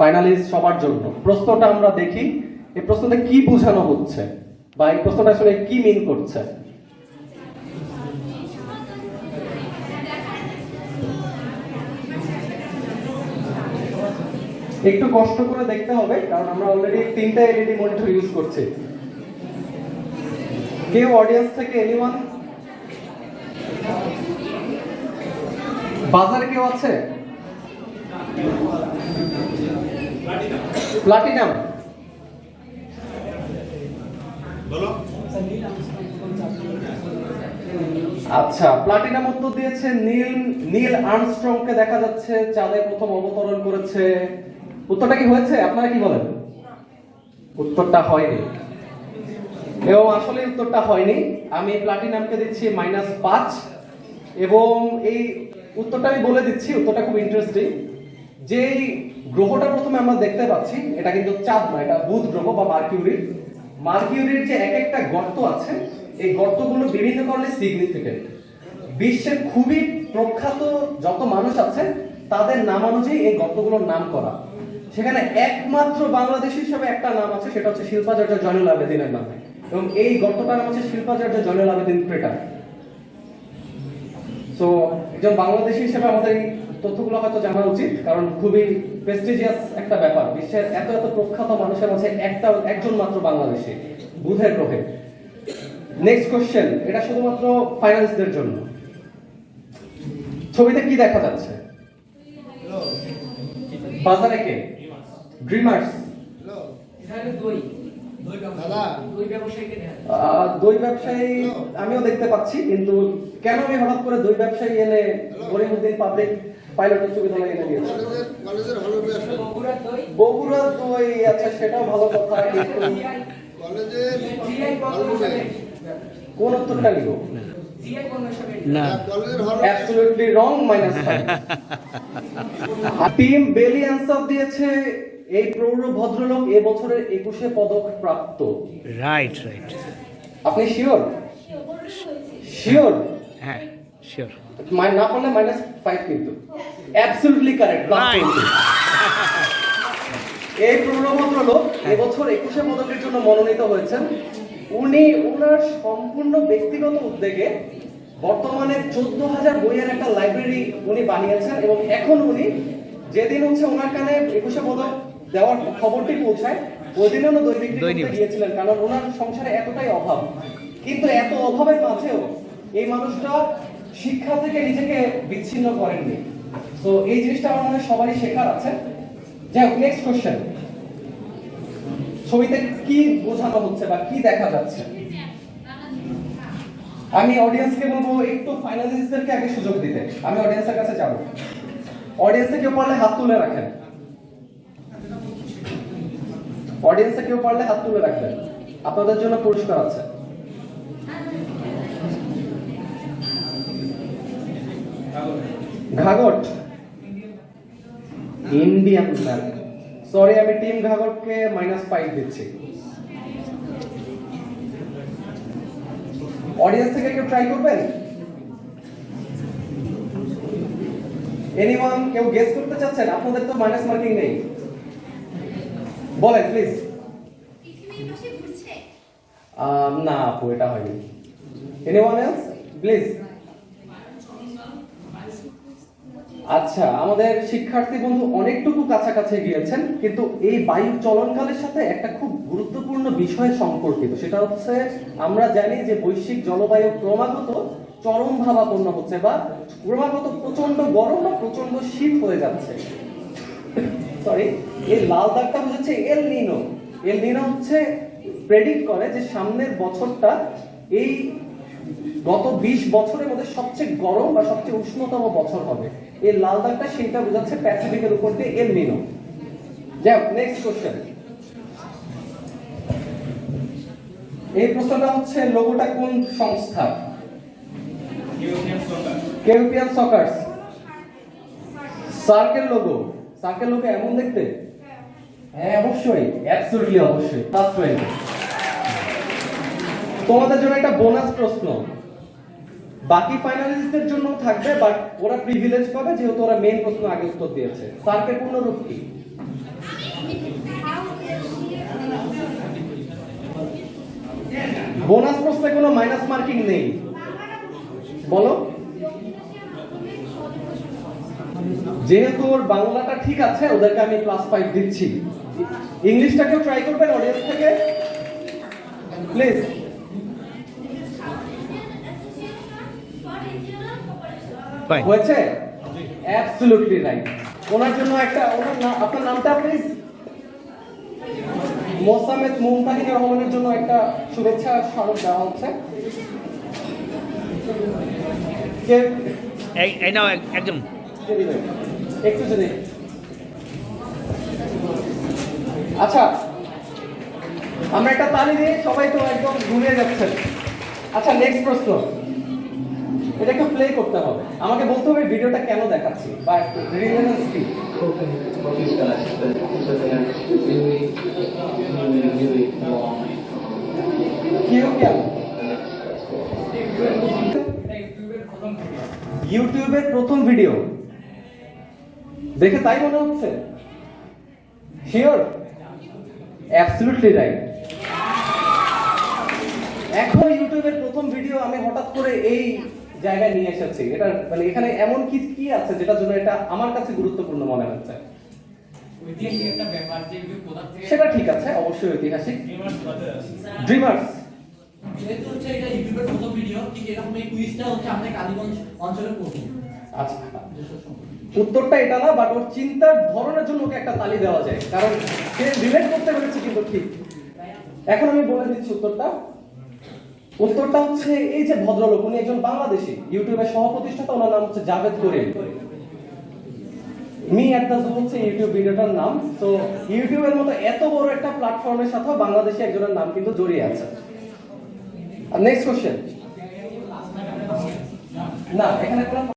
Finalist সবার জন্য। প্রশ্নটা আমরা দেখি, এই প্রশ্নটা কি বোঝানো হচ্ছে? বা এই প্রশ্নটা আসলে কি মিন করছে? একটু কষ্ট করে দেখতে হবে, কারণ আমরা অলরেডি তিনটা এলইডি মনিটর ইউজ করছি। কেউ অডিয়েন্স থেকে এনিওয়ান বাজারে কেউ আছে? প্লাটিনাম। আচ্ছা প্লাটিনাম উত্তর দিয়েছে নীল নীল আর্মস্ট্রংকে দেখা যাচ্ছে চাঁদে প্রথম অবতরণ করেছে। উত্তরটা কি হয়েছে? আপনারা কি বলেন? উত্তরটা হয়নি। এবং আসলে উত্তরটা হয়নি। আমি প্লাটিনামকে দিচ্ছি মাইনাস পাঁচ। এবং এই উত্তরটা আমি বলে দিচ্ছি উত্তরটা খুব ইন্টারেস্টিং যেই গ্রহটা প্রথমে আমরা দেখতে পাচ্ছি, এটা কিন্তু চাঁদ নয়, এটা বুধ গ্রহ বা মার্কিউরি। মার্কিউরির যে এক একটা গর্ত আছে, এই গর্তগুলো বিভিন্ন কারণে সিগনিফিকেন্ট বিশ্বের খুবই প্রখ্যাত যত মানুষ আছে, তাদের নাম অনুযায়ী এই গর্তগুলোর নাম করা সেখানে একমাত্র বাংলাদেশ হিসেবে একটা নাম আছে, সেটা হচ্ছে শিল্পাচার্য জয়নুল আবেদিনের নামে। এবং এই গর্তটার নাম হচ্ছে শিল্পাচার্য জয়নুল আবেদিন ক্রেটার। তো একজন বাংলাদেশী হিসেবে আমাদের তথ্যগুলো হয়তো জানা উচিত কারণ খুবই প্রেস্টিজিয়াস একটা ব্যাপার। বিশ্বের এত এত প্রখ্যাত মানুষের মাঝে একটা একজন মাত্র বাংলাদেশে বুধের গ্রহে নেক্সট কোশ্চেন এটা শুধুমাত্র ফাইন্যান্সদের জন্য। ছবিতে কি দেখা যাচ্ছে? বাজারে কে? ড্রিমার্স দই ব্যবসায়ী আমিও দেখতে পাচ্ছি কিন্তু কেন আমি হঠাৎ করে দই ব্যবসায়ী এনে গরিবুদ্দিন পাবলিক পাইলটের বগুড়ার দই বগুড়া দই আচ্ছা সেটাও ভালো কথা কোন উত্তরটা নিব? না। অ্যাবসলিউটলি রং মাইনাস টিম বেলি অ্যান্সার দিয়েছে এই প্রৌঢ় ভদ্রলোক একুশে পদক প্রাপ্ত। রাইট রাইট আপনি শিওর শিওর হ্যাঁ। শিওর না মাইনাস ফাইভ কিন্তু। অ্যাবসলিউটলি কারেক্ট এই লোক এবছর একুশে পদকের জন্য মনোনীত হয়েছেন। উনি ওনার সম্পূর্ণ ব্যক্তিগত উদ্যোগে বর্তমানে চোদ্দ হাজার বইয়ের একটা লাইব্রেরি উনি বানিয়েছেন এবং এখন উনি যেদিন হচ্ছে ওনার কানে একুশে পদক দেওয়ার খবরটি পৌঁছায় ওই দিনে উনি দই বিক্রি। গিয়েছিলেন কারণ ওনার সংসারে এতটাই অভাব। কিন্তু এত অভাবের মাঝেও এই মানুষটা শিক্ষা থেকে নিজেকে বিচ্ছিন্ন করেননি। তো এই জিনিসটা আমার মনে সবারই শেখার আছে। যাই হোক নেক্সট কোশ্চেন ছবিতে কি বোঝানো হচ্ছে বা কি দেখা যাচ্ছে? আমি অডিয়েন্সকে বলব, একটু ফাইনালিস্টদেরকে আগে সুযোগ দিতে। আমি অডিয়েন্সের কাছে যাব। অডিয়েন্সে কেউ পারলে হাত তুলে রাখেন। অডিয়েন্সে কেউ পারলে হাত তুলে রাখবেন। আপনাদের জন্য পুরস্কার আছে। ঘাগট ইন্ডিয়ান ম্যাপ সরি আমি টিম ঘাগটকে মাইনাস ফাইভ দিচ্ছি। অডিয়েন্স থেকে কেউ ট্রাই করবেন? এনিওয়ান কেউ গেস করতে চাচ্ছেন? আপনাদের তো মাইনাস মার্কিং নেই। বলেন প্লিজ না আপু, এটা হয়নি। এনিওয়ান এলস প্লিজ আচ্ছা আমাদের শিক্ষার্থী বন্ধু অনেকটুকু কাছাকাছি গিয়েছেন, কিন্তু এই বায়ু চলনকালের সাথে একটা খুব গুরুত্বপূর্ণ বিষয় সম্পর্কিত। সেটা হচ্ছে, আমরা জানি যে বৈশ্বিক জলবায়ু ক্রমাগত চরম ভাবাপন্ন হচ্ছে বা ক্রমাগত প্রচণ্ড গরম বা প্রচণ্ড শীত হয়ে যাচ্ছে। সরি এই লাল দাগটা হচ্ছে এল নিনো এল নিনো হচ্ছে প্রেডিক্ট করে যে সামনের বছরটা এই গত 20 বছরের মধ্যে সবচেয়ে গরম বা সবচেয়ে উষ্ণতম বছর হবে। এই লাল দাগটা সেইটা বোঝাচ্ছে প্যাসিফিকের উপর দিয়ে এল নিনো যাই নেক্সট কোশ্চেন এই প্রশ্নটা হচ্ছে লোগোটা কোন সংস্থা? কেউপিয়ান সকার্স সার্কেল লোগো সার্কেল লোগো এমন দেখতে? হ্যাঁ অবশ্যই। অ্যাবসলিউটলি অবশ্যই। তোমাদের জন্য একটা বোনাস প্রশ্ন। বাকি ফাইনালিস্টদের জন্য থাকবে বাট ওরা প্রিভিলেজ পাবে, যেহেতু ওরা মেইন প্রশ্ন আগে উত্তর দিয়েছে। সার্কের পুনরূপ কি? বোনাস প্রশ্নে কোনো মাইনাস মার্কিং নেই। বলো। যেহেতু ওর বাংলাটা ঠিক আছে, ওদেরকে আমি ক্লাস ফাইভ দিচ্ছি। ইংলিশটাকেও ট্রাই করবেন অডিয়েন্স থেকে? প্লিজ ফাইন হয়েছে? অ্যাবসলিউটলি রাইট ওনার জন্য একটা ওনার নাম আপনার নামটা প্লিজ মোসামেদ মুমতাহিন রহমানের জন্য একটা শুভেচ্ছা স্মারক দেওয়া হচ্ছে। এই এই নাও একদম একটু যদি আচ্ছা আমরা একটা তালি দিয়ে সবাই তো একদম ঘুরে যাচ্ছেন। আচ্ছা নেক্সট প্রশ্ন। এটা একটু প্লে করতে হবে। আমাকে বলতে হবে ভিডিওটা কেন দেখাচ্ছি বা রিলেভেন্স কি? ইউটিউবের প্রথম ভিডিও দেখে তাই মনে হচ্ছে? শিওর অ্যাবসলিউটলি রাইট এখন ইউটিউবের প্রথম ভিডিও আমি হঠাৎ করে এই জায়গায় নিয়ে এসেছি। এটা মানে এখানে এমন কি কি আছে যেটার জন্য এটা আমার কাছে গুরুত্বপূর্ণ মনে হচ্ছে? সেটা ঠিক আছে অবশ্যই ঐতিহাসিক। ড্রিমার্স যেহেতু হচ্ছে এটা ইউটিউবের প্রথম ভিডিও ঠিক এরকম এই কুইজটা হচ্ছে আমাদের কালীগঞ্জ অঞ্চলের প্রথম। আচ্ছা। উত্তরটা এটা না বাট ওর চিন্তার ধরনের জন্য ওকে একটা তালি দেওয়া যায়। কারণ সে রিলেট করতে পেরেছে কিন্তু ঠিক। এখন আমি বলে দিচ্ছি উত্তরটা। উত্তরটা হচ্ছে এই যে ভদ্রলোক, উনি একজন বাংলাদেশি, ইউটিউবের সহপ্রতিষ্ঠাতা, ওনার নাম হচ্ছে জাভেদ করিম। মি অ্যাট হচ্ছে ইউটিউব ভিডিওটার নাম। তো ইউটিউবের মতো এত বড় একটা প্ল্যাটফর্মের সাথেও বাংলাদেশে একজনের নাম কিন্তু জড়িয়ে আছে। আর নেক্সট কোশ্চেন না, এখানে